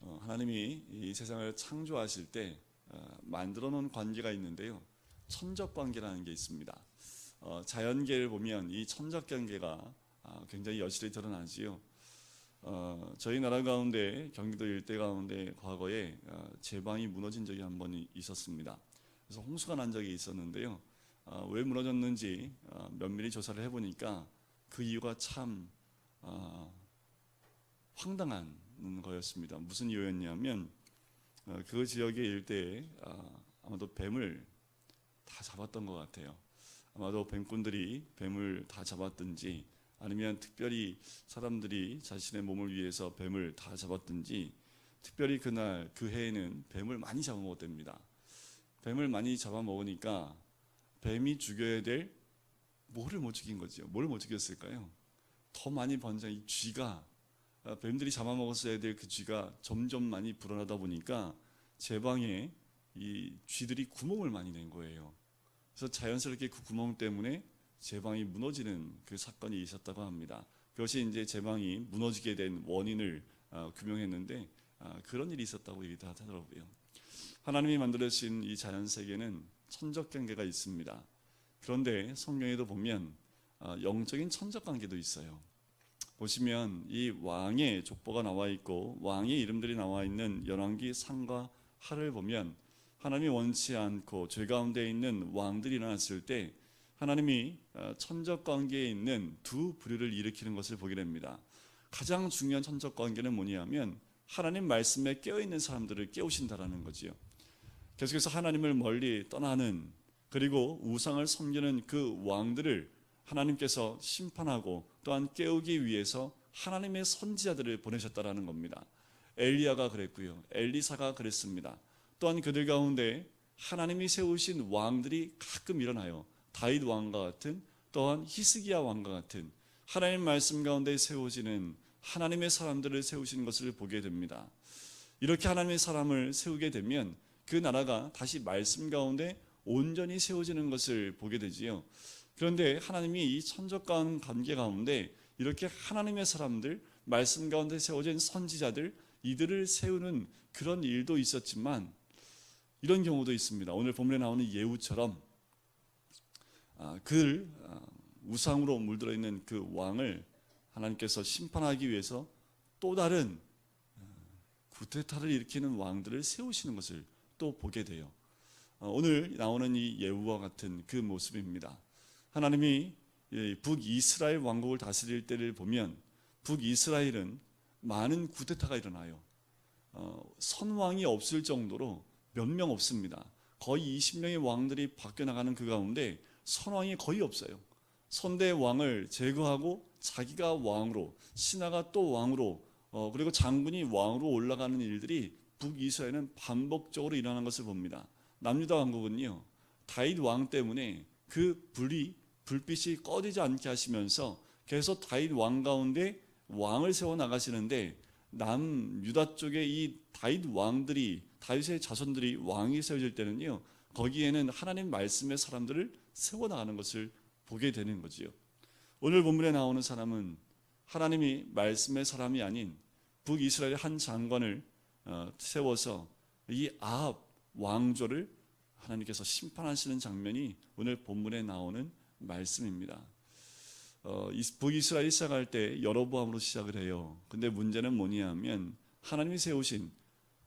어, 하나님이 이 세상을 창조하실 때 어, 만들어 놓은 관계가 있는데요. 천적 관계라는 게 있습니다. 어, 자연계를 보면 이 천적 관계가 아, 굉장히 여실히 드러나지요. 어, 저희 나라 가운데 경기도 일대 가운데 과거에 어, 제방이 무너진 적이 한 번 있었습니다. 그래서 홍수가 난 적이 있었는데요. 어, 왜 무너졌는지 어, 면밀히 조사를 해보니까 그 이유가 참 어, 황당한 거였습니다. 무슨 이유였냐면 어, 그 지역의 일대에 아, 아마도 뱀을 다 잡았던 것 같아요. 아마도 뱀꾼들이 뱀을 다 잡았든지 아니면 특별히 사람들이 자신의 몸을 위해서 뱀을 다 잡았든지 특별히 그날 그 해에는 뱀을 많이 잡아먹었답니다. 뱀을 많이 잡아먹으니까 뱀이 죽여야 될 뭐를 못 죽인 거지요? 뭘 못 죽였을까요? 더 많이 번져 이 쥐가 아, 뱀들이 잡아먹었어야 될 그 쥐가 점점 많이 불어나다 보니까 제 방에 이 쥐들이 구멍을 많이 낸 거예요. 그래서 자연스럽게 그 구멍 때문에 제 방이 무너지는 그 사건이 있었다고 합니다. 그것이 이제 제 방이 무너지게 된 원인을 아, 규명했는데 아, 그런 일이 있었다고 얘기도 하더라고요. 하나님이 만들어주신 이 자연 세계는 천적 관계가 있습니다. 그런데 성경에도 보면 아, 영적인 천적 관계도 있어요. 보시면 이 왕의 족보가 나와 있고 왕의 이름들이 나와 있는 열왕기 상과 하를 보면 하나님이 원치 않고 죄 가운데 있는 왕들이 일어났을 때 하나님이 어, 천적 관계에 있는 두 부류를 일으키는 것을 보게 됩니다. 가장 중요한 천적 관계는 뭐냐면 하나님 말씀에 깨어 있는 사람들을 깨우신다라는 거지요. 계속해서 하나님을 멀리 떠나는 그리고 우상을 섬기는 그 왕들을 하나님께서 심판하고 또한 깨우기 위해서 하나님의 선지자들을 보내셨다라는 겁니다. 엘리야가 그랬고요. 엘리사가 그랬습니다. 또한 그들 가운데 하나님이 세우신 왕들이 가끔 일어나요. 다윗 왕과 같은 또한 히스기야 왕과 같은 하나님 말씀 가운데 세워지는 하나님의 사람들을 세우신 것을 보게 됩니다. 이렇게 하나님의 사람을 세우게 되면 그 나라가 다시 말씀 가운데 온전히 세워지는 것을 보게 되지요. 그런데 하나님이 이 천적간 관계 가운데 이렇게 하나님의 사람들, 말씀 가운데 세워진 선지자들, 이들을 세우는 그런 일도 있었지만 이런 경우도 있습니다. 오늘 본문에 나오는 예후처럼 아, 그 아, 우상으로 물들어 있는 그 왕을 하나님께서 심판하기 위해서 또 다른 아, 구테타를 일으키는 왕들을 세우시는 것을 또 보게 돼요. 어, 오늘 나오는 이 예후와 같은 그 모습입니다. 하나님이 북이스라엘 왕국을 다스릴 때를 보면 북이스라엘은 많은 구테타가 일어나요. 어, 선왕이 없을 정도로 몇 명 없습니다. 거의 20명의 왕들이 바뀌어 나가는 그 가운데 선왕이 거의 없어요. 선대 왕을 제거하고 자기가 왕으로 신하가 또 왕으로 어, 그리고 장군이 왕으로 올라가는 일들이 북이스라엘은 반복적으로 일어나는 것을 봅니다. 남유다 왕국은요 다윗 왕 때문에 그 불이 불빛이 꺼지지 않게 하시면서 계속 다윗 왕 가운데 왕을 세워 나가시는데 남 유다 쪽에 이 다윗 왕들이 다윗의 자손들이 왕이 세워질 때는요 거기에는 하나님 말씀의 사람들을 세워 나가는 것을 보게 되는 거지요. 오늘 본문에 나오는 사람은 하나님이 말씀의 사람이 아닌 북이스라엘 한 장관을 어, 세워서 이 아합 왕조를 하나님께서 심판하시는 장면이 오늘 본문에 나오는 말씀입니다. 어, 북이스라엘 시작할 때 여로보암으로 시작을 해요. 근데 문제는 뭐냐면 하나님이 세우신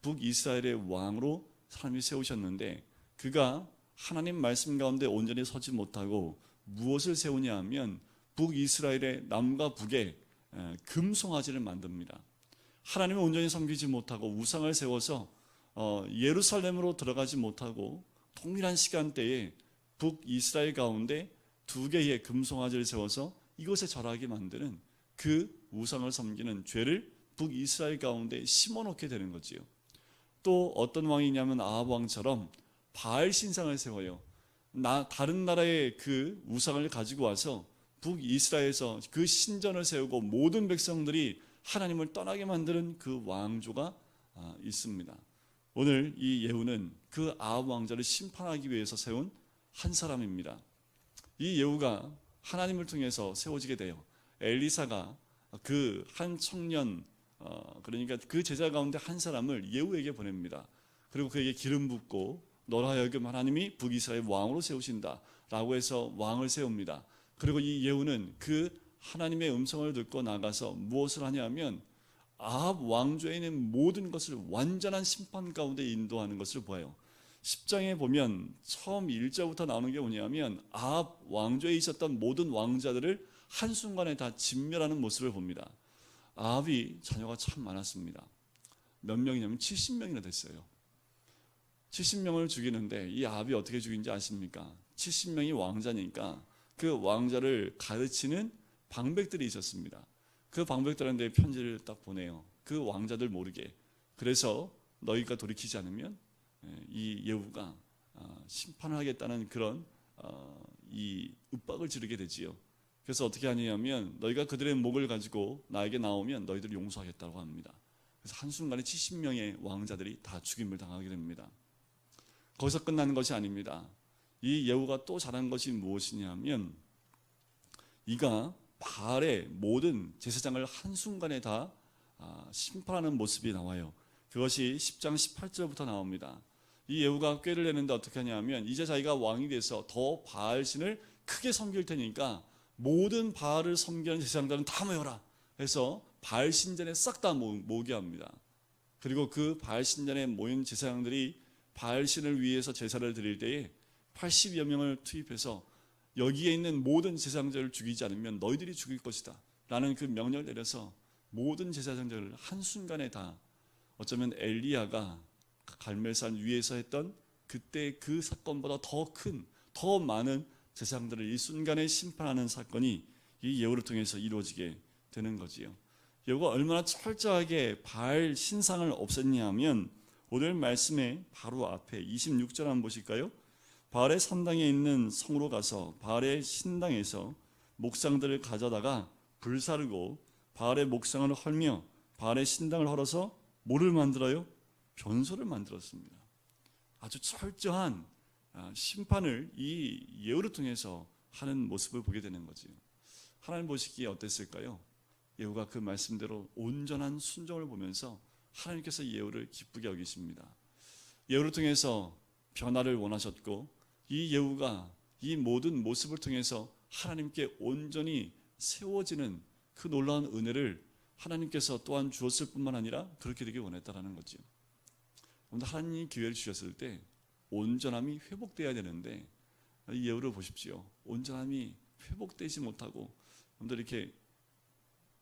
북이스라엘의 왕으로 하나님이 세우셨는데 그가 하나님 말씀 가운데 온전히 서지 못하고 무엇을 세우냐 하면 북이스라엘의 남과 북에 금송아지를 만듭니다. 하나님을 온전히 섬기지 못하고 우상을 세워서 어, 예루살렘으로 들어가지 못하고 동일한 시간대에 북이스라엘 가운데 두 개의 금송아지를 세워서 이곳에 절하게 만드는 그 우상을 섬기는 죄를 북이스라엘 가운데 심어놓게 되는 거지요. 또 어떤 왕이냐면 아합 왕처럼 바알 신상을 세워요. 나 다른 나라의 그 우상을 가지고 와서 북이스라엘에서 그 신전을 세우고 모든 백성들이 하나님을 떠나게 만드는 그 왕조가 아, 있습니다. 오늘 이 예후는 그 아합 왕자를 심판하기 위해서 세운 한 사람입니다. 이 예후가 하나님을 통해서 세워지게 돼요. 엘리사가 그 한 청년 어, 그러니까 그 제자 가운데 한 사람을 예후에게 보냅니다. 그리고 그에게 기름 붓고 너로 하여금 하나님이 북이스라엘 왕으로 세우신다라고 해서 왕을 세웁니다. 그리고 이 예후는 그 하나님의 음성을 듣고 나가서 무엇을 하냐면 아합 왕조에 있는 모든 것을 완전한 심판 가운데 인도하는 것을 보아요. 10장에 보면 처음 1절부터 나오는 게 뭐냐면 아합 왕조에 있었던 모든 왕자들을 한순간에 다 진멸하는 모습을 봅니다. 아합이 자녀가 참 많았습니다. 몇 명이냐면 70명이나 됐어요. 70명을 죽이는데 이 아합이 어떻게 죽인지 아십니까? 70명이 왕자니까 그 왕자를 가르치는 방백들이 있었습니다. 그 방백들한테 편지를 딱 보내요. 그 왕자들 모르게. 그래서 너희가 돌이키지 않으면 예, 이 예후가 아, 심판을 하겠다는 그런 어, 이 윽박을 지르게 되지요. 그래서 어떻게 하냐면 너희가 그들의 목을 가지고 나에게 나오면 너희들을 용서하겠다고 합니다. 그래서 한순간에 70명의 왕자들이 다 죽임을 당하게 됩니다. 거기서 끝나는 것이 아닙니다. 이 예후가 또 잘한 것이 무엇이냐면 이가 바알의 모든 제사장을 한순간에 다 아, 심판하는 모습이 나와요. 그것이 10장 18절부터 나옵니다. 이 예후가 꾀를 내는데 어떻게 하냐면 이제 자기가 왕이 돼서 더 바알 신을 크게 섬길 테니까 모든 바알을 섬기는 제사장들은 다 모여라 해서 바알 신전에 싹 다 모으게 합니다. 그리고 그 바알 신전에 모인 제사장들이 바알 신을 위해서 제사를 드릴 때에 80여 명을 투입해서 여기에 있는 모든 제사장들을 죽이지 않으면 너희들이 죽일 것이다. 라는 그 명령을 내려서 모든 제사장들을 한순간에 다 어쩌면 엘리야가 갈멜산 위에서 했던 그때 그 사건보다 더 큰, 더 많은 제사장들을 이 순간에 심판하는 사건이 이 예후를 통해서 이루어지게 되는 거지요. 예후가 얼마나 철저하게 바알 신상을 없앴냐면 오늘 말씀의 바로 앞에 26절 한번 보실까요? 바알의 산당에 있는 성으로 가서 바알의 신당에서 목상들을 가져다가 불사르고 바알의 목상을 헐며 바알의 신당을 헐어서 뭐를 만들어요? 변소를 만들었습니다. 아주 철저한 아, 심판을 이 예후를 통해서 하는 모습을 보게 되는 거지요. 하나님 보시기에 어땠을까요? 예후가 그 말씀대로 온전한 순종을 보면서 하나님께서 예후를 기쁘게 여기십니다. 예후를 통해서 변화를 원하셨고 이 예후가 이 모든 모습을 통해서 하나님께 온전히 세워지는 그 놀라운 은혜를 하나님께서 또한 주었을 뿐만 아니라 그렇게 되길 원했다라는 거죠. 오늘 하나님이 기회를 주셨을 때 온전함이 회복돼야 되는데 이 예후를 보십시오. 온전함이 회복되지 못하고 여러분들 이렇게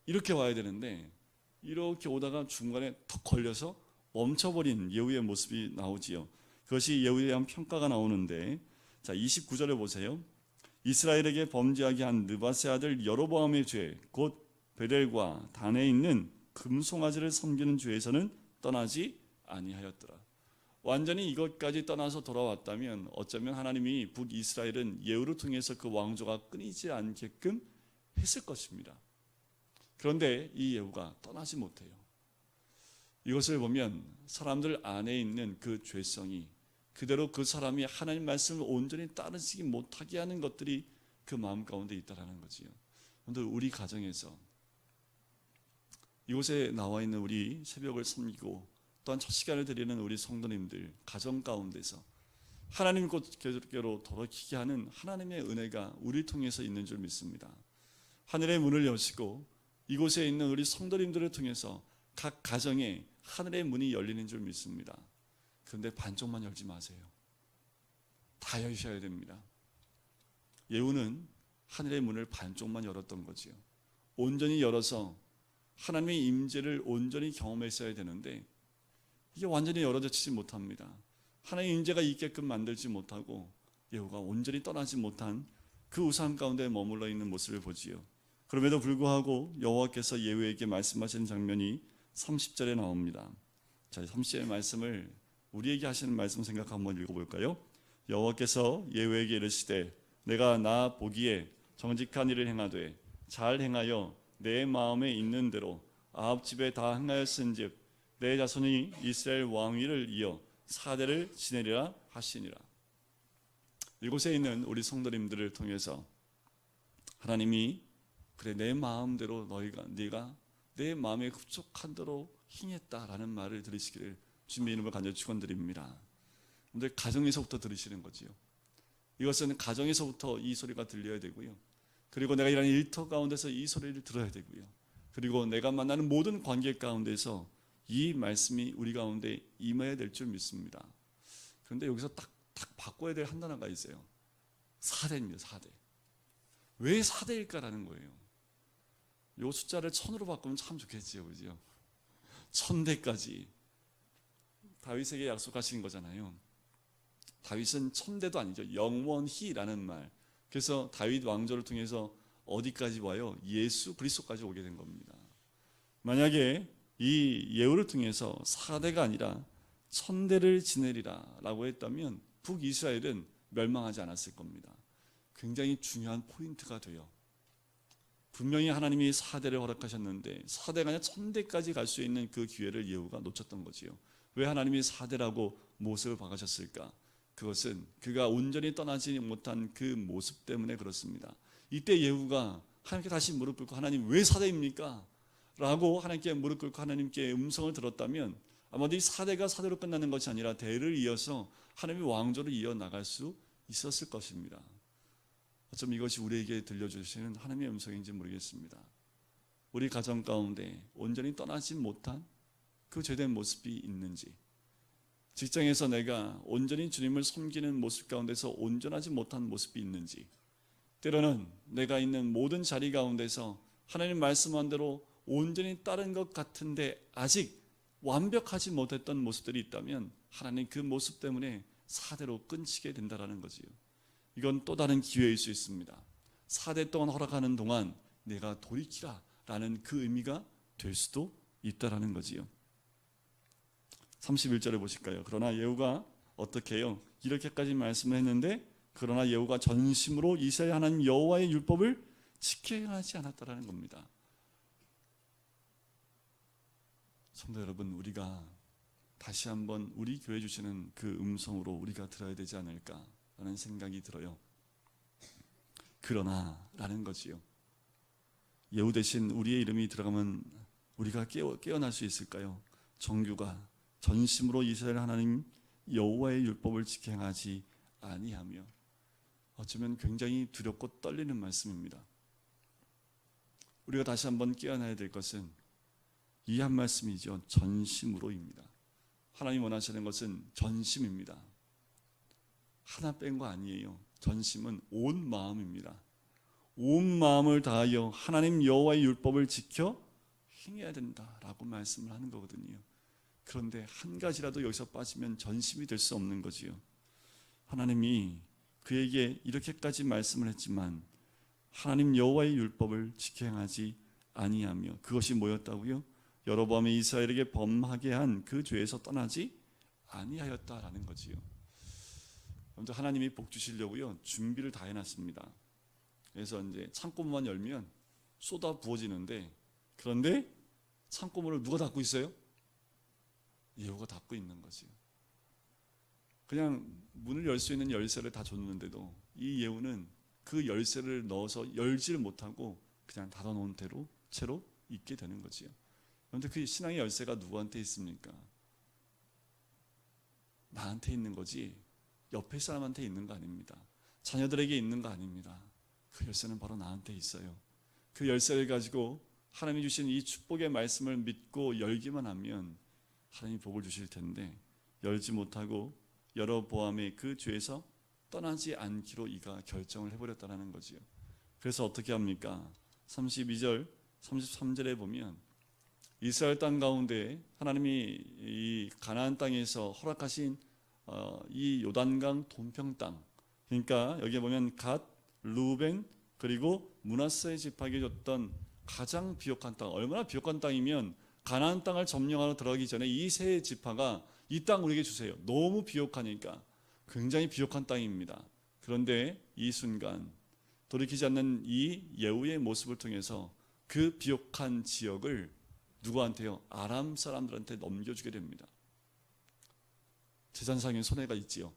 이렇게 와야 되는데 이렇게 오다가 중간에 턱 걸려서 멈춰버린 예후의 모습이 나오지요. 그것이 예후에 대한 평가가 나오는데 자 29절을 보세요. 이스라엘에게 범죄하게 한 느바세 아들 여로보암의 죄, 곧 베델과 단에 있는 금송아지를 섬기는 죄에서는 떠나지 아니하였더라. 완전히 이것까지 떠나서 돌아왔다면 어쩌면 하나님이 북이스라엘은 예후를 통해서 그 왕조가 끊이지 않게끔 했을 것입니다. 그런데 이 예후가 떠나지 못해요. 이것을 보면 사람들 안에 있는 그 죄성이 그대로 그 사람이 하나님 말씀을 온전히 따르지 못하게 하는 것들이 그 마음 가운데 있다라는 거지요. 오늘 우리 가정에서 이곳에 나와 있는 우리 새벽을 섬기고 또한 첫 시간을 드리는 우리 성도님들 가정 가운데서 하나님 곳께로 돌아키게 하는 하나님의 은혜가 우리 통해서 있는 줄 믿습니다. 하늘의 문을 여시고 이곳에 있는 우리 성도님들을 통해서 각 가정에 하늘의 문이 열리는 줄 믿습니다. 그런데 반쪽만 열지 마세요. 다 여셔야 됩니다. 예후는 하늘의 문을 반쪽만 열었던 거지요. 온전히 열어서 하나님의 임재를 온전히 경험했어야 되는데 이게 완전히 열어젖히지 못합니다. 하나님의 임재가 있게끔 만들지 못하고 예후가 온전히 떠나지 못한 그 우상 가운데 머물러 있는 모습을 보지요. 그럼에도 불구하고 여호와께서 예후에게 말씀하시는 장면이 30절에 나옵니다. 자, 30절의 말씀을 우리에게 하시는 말씀 생각 한번 읽어볼까요? 여호와께서 예후에게 이르시되 내가 나 보기에 정직한 일을 행하되 잘 행하여 내 마음에 있는 대로 아합 집에 다 행하였은즉 내 자손이 이스라엘 왕위를 이어 사대를 지내리라 하시니라. 이곳에 있는 우리 성도님들을 통해서 하나님이 그래 내 마음대로 너희가 네가 내 마음에 흡족한 대로 행했다라는 말을 들으시기를 주님의 이름을 간절히 축원드립니다. 근데 가정에서부터 들으시는 거지요. 이것은 가정에서부터 이 소리가 들려야 되고요. 그리고 내가 일하는 일터 가운데서 이 소리를 들어야 되고요. 그리고 내가 만나는 모든 관계 가운데서 이 말씀이 우리 가운데 임해야 될 줄 믿습니다. 그런데 여기서 딱, 딱 바꿔야 될 한 단어가 있어요. 사대입니다, 사대. 왜 사대일까라는 거예요. 요 숫자를 천으로 바꾸면 참 좋겠지요, 그죠? 천 대까지. 다윗에게 약속하신 거잖아요. 다윗은 천대도 아니죠. 영원히라는 말. 그래서 다윗 왕조를 통해서 어디까지 와요? 예수 그리스도까지 오게 된 겁니다. 만약에 이 예우를 통해서 사대가 아니라 천대를 지내리라라고 했다면 북이스라엘은 멸망하지 않았을 겁니다. 굉장히 중요한 포인트가 돼요. 분명히 하나님이 사대를 허락하셨는데 사대가 아니라 천대까지 갈 수 있는 그 기회를 예후가 놓쳤던 거지요. 왜 하나님이 사대라고 모습을 박으셨을까? 그것은 그가 온전히 떠나지 못한 그 모습 때문에 그렇습니다. 이때 예후가 하나님께 다시 무릎 꿇고 하나님 왜 사대입니까? 라고 하나님께 무릎 꿇고 하나님께 음성을 들었다면 아마도 이 사대가 사대로 끝나는 것이 아니라 대를 이어서 하나님의 왕조를 이어 나갈 수 있었을 것입니다. 어쩜 이것이 우리에게 들려주시는 하나님의 음성인지 모르겠습니다. 우리 가정 가운데 온전히 떠나지 못한 그 죄된 모습이 있는지, 직장에서 내가 온전히 주님을 섬기는 모습 가운데서 온전하지 못한 모습이 있는지, 때로는 내가 있는 모든 자리 가운데서 하나님 말씀한 대로 온전히 따른 것 같은데 아직 완벽하지 못했던 모습들이 있다면 하나님 그 모습 때문에 사대로 끊치게 된다라는 거지요. 이건 또 다른 기회일 수 있습니다. 사대 동안 허락하는 동안 내가 돌이키라라는 그 의미가 될 수도 있다라는 거지요. 31절에 보실까요? 그러나 예후가 어떻게 해요? 이렇게까지 말씀을 했는데 그러나 예후가 전심으로 이스라엘 하나님 여호와의 율법을 지켜야 하지 않았다라는 겁니다. 성도 여러분, 우리가 다시 한번 우리 교회 주시는 그 음성으로 우리가 들어야 되지 않을까 라는 생각이 들어요. 그러나 라는 거지요. 예후 대신 우리의 이름이 들어가면 우리가 깨어, 깨어날 수 있을까요? 정규가 전심으로 이스라엘 하나님 여호와의 율법을 지켜 행하지 아니하며 어쩌면 굉장히 두렵고 떨리는 말씀입니다. 우리가 다시 한번 깨어나야 될 것은 이 한 말씀이죠. 전심으로입니다. 하나님 원하시는 것은 전심입니다. 하나 뺀 거 아니에요. 전심은 온 마음입니다. 온 마음을 다하여 하나님 여호와의 율법을 지켜 행해야 된다라고 말씀을 하는 거거든요. 그런데 한 가지라도 여기서 빠지면 전심이 될 수 없는 거지요. 하나님이 그에게 이렇게까지 말씀을 했지만 하나님 여호와의 율법을 지켜 행하지 아니하며 그것이 뭐였다고요? 여로보암이 이스라엘에게 범하게 한 그 죄에서 떠나지 아니하였다라는 거지요. 먼저 하나님이 복 주시려고요 준비를 다 해놨습니다. 그래서 이제 창고문만 열면 쏟아 부어지는데 그런데 창고문을 누가 닫고 있어요? 예후가 닫고 있는 거지요. 그냥 문을 열 수 있는 열쇠를 다 줬는데도 이 예후는 그 열쇠를 넣어서 열지를 못하고 그냥 닫아놓은 채로 채로 있게 되는 거지요. 그런데 그 신앙의 열쇠가 누구한테 있습니까? 나한테 있는 거지 옆에 사람한테 있는 거 아닙니다. 자녀들에게 있는 거 아닙니다. 그 열쇠는 바로 나한테 있어요. 그 열쇠를 가지고 하나님이 주신 이 축복의 말씀을 믿고 열기만 하면 하나님이 복을 주실 텐데 열지 못하고 여러 보암의 그 죄에서 떠나지 않기로 이가 결정을 해버렸다는 거지요. 그래서 어떻게 합니까? 32절, 33절에 보면 이스라엘 땅 가운데 하나님이 이 가나안 땅에서 허락하신 어, 이 요단강 동평 땅, 그러니까 여기에 보면 갓, 루벤 그리고 문하세 지파에게 줬던 가장 비옥한 땅, 얼마나 비옥한 땅이면 가나안 땅을 점령하러 들어가기 전에 이 세 지파가 이 땅 우리에게 주세요. 너무 비옥하니까 굉장히 비옥한 땅입니다. 그런데 이 순간 돌이키지 않는 이 예후의 모습을 통해서 그 비옥한 지역을 누구한테요? 아람 사람들한테 넘겨주게 됩니다. 재산상의 손해가 있지요.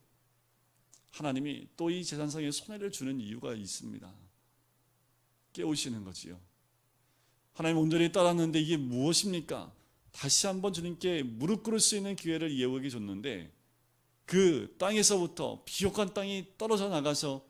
하나님이 또 이 재산상의 손해를 주는 이유가 있습니다. 깨우시는 거지요. 하나님 온전히 따랐는데 이게 무엇입니까? 다시 한번 주님께 무릎 꿇을 수 있는 기회를 예우에게 줬는데 그 땅에서부터 비옥한 땅이 떨어져 나가서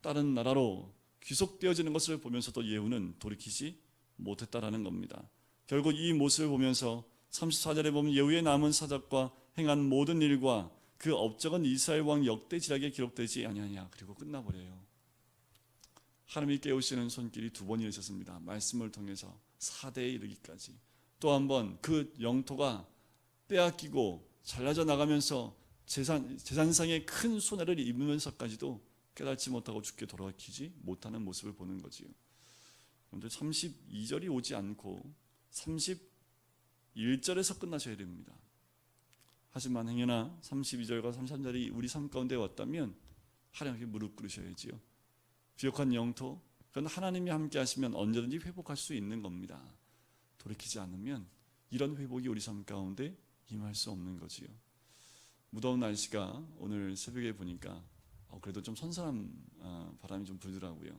다른 나라로 귀속되어지는 것을 보면서도 예후는 돌이키지 못했다라는 겁니다. 결국 이 모습을 보면서 34절에 보면 예후의 남은 사적과 행한 모든 일과 그 업적은 이스라엘 왕 역대 지략에 기록되지 아니하냐 그리고 끝나버려요. 하나님이 깨우시는 손길이 두 번이나 있었습니다. 말씀을 통해서 4대에 이르기까지 또 한 번 그 영토가 빼앗기고 잘라져 나가면서 재산, 재산상의 큰 손해를 입으면서까지도 깨닫지 못하고 죽게 돌아키지 못하는 모습을 보는 거지요. 그런데 32절이 오지 않고 31절에서 끝나셔야 됩니다. 하지만 행여나 32절과 33절이 우리 삶 가운데 왔다면 하나님께 무릎 꿇으셔야지요. 비옥한 영토, 그건 하나님이 함께 하시면 언제든지 회복할 수 있는 겁니다. 돌이키지 않으면 이런 회복이 우리 삶 가운데 임할 수 없는 거지요. 무더운 날씨가 오늘 새벽에 보니까 어, 그래도 좀 선선한 어, 바람이 좀 불더라고요.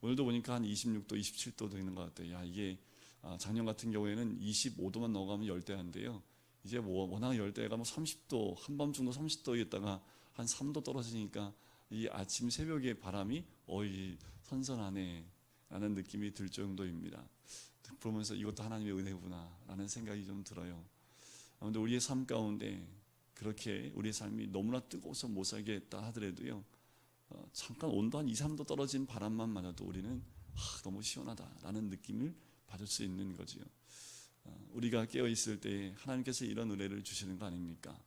오늘도 보니까 한 26도, 27도 되는 것 같아요. 야 이게 아, 작년 같은 경우에는 25도만 넘어가면 열대한데요. 이제 뭐 워낙 열대가 뭐 30도 한밤중도 30도였다가 한 3도 떨어지니까 이 아침 새벽에 바람이 어이 선선하네 라는 느낌이 들 정도입니다. 보면서 이것도 하나님의 은혜구나라는 생각이 좀 들어요. 아무튼 우리의 삶 가운데 그렇게 우리의 삶이 너무나 뜨거워서 못 살겠다 하더라도요. 어, 잠깐 온도 한 2, 3도 떨어진 바람만 맞아도 우리는 아, 너무 시원하다라는 느낌을 받을 수 있는 거지요. 어, 우리가 깨어 있을 때 하나님께서 이런 은혜를 주시는 거 아닙니까?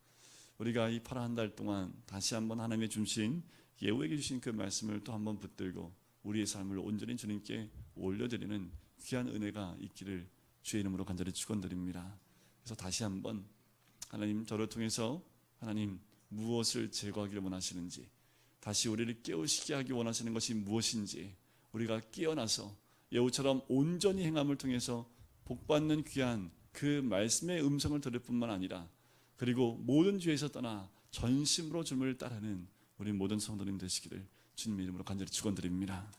우리가 이 파란 한달 동안 다시 한번 하나님의 주신 예우에게 주신 그 말씀을 또 한번 붙들고 우리의 삶을 온전히 주님께 올려드리는 귀한 은혜가 있기를 주의 이름으로 간절히 축원드립니다. 그래서 다시 한번 하나님 저를 통해서 하나님 무엇을 제거하기를 원하시는지 다시 우리를 깨우시게 하기 원하시는 것이 무엇인지 우리가 깨어나서 예우처럼 온전히 행함을 통해서 복받는 귀한 그 말씀의 음성을 들을 뿐만 아니라 그리고 모든 죄에서 떠나 전심으로 주님을 따르는 우리 모든 성도님 되시기를 주님의 이름으로 간절히 축원드립니다.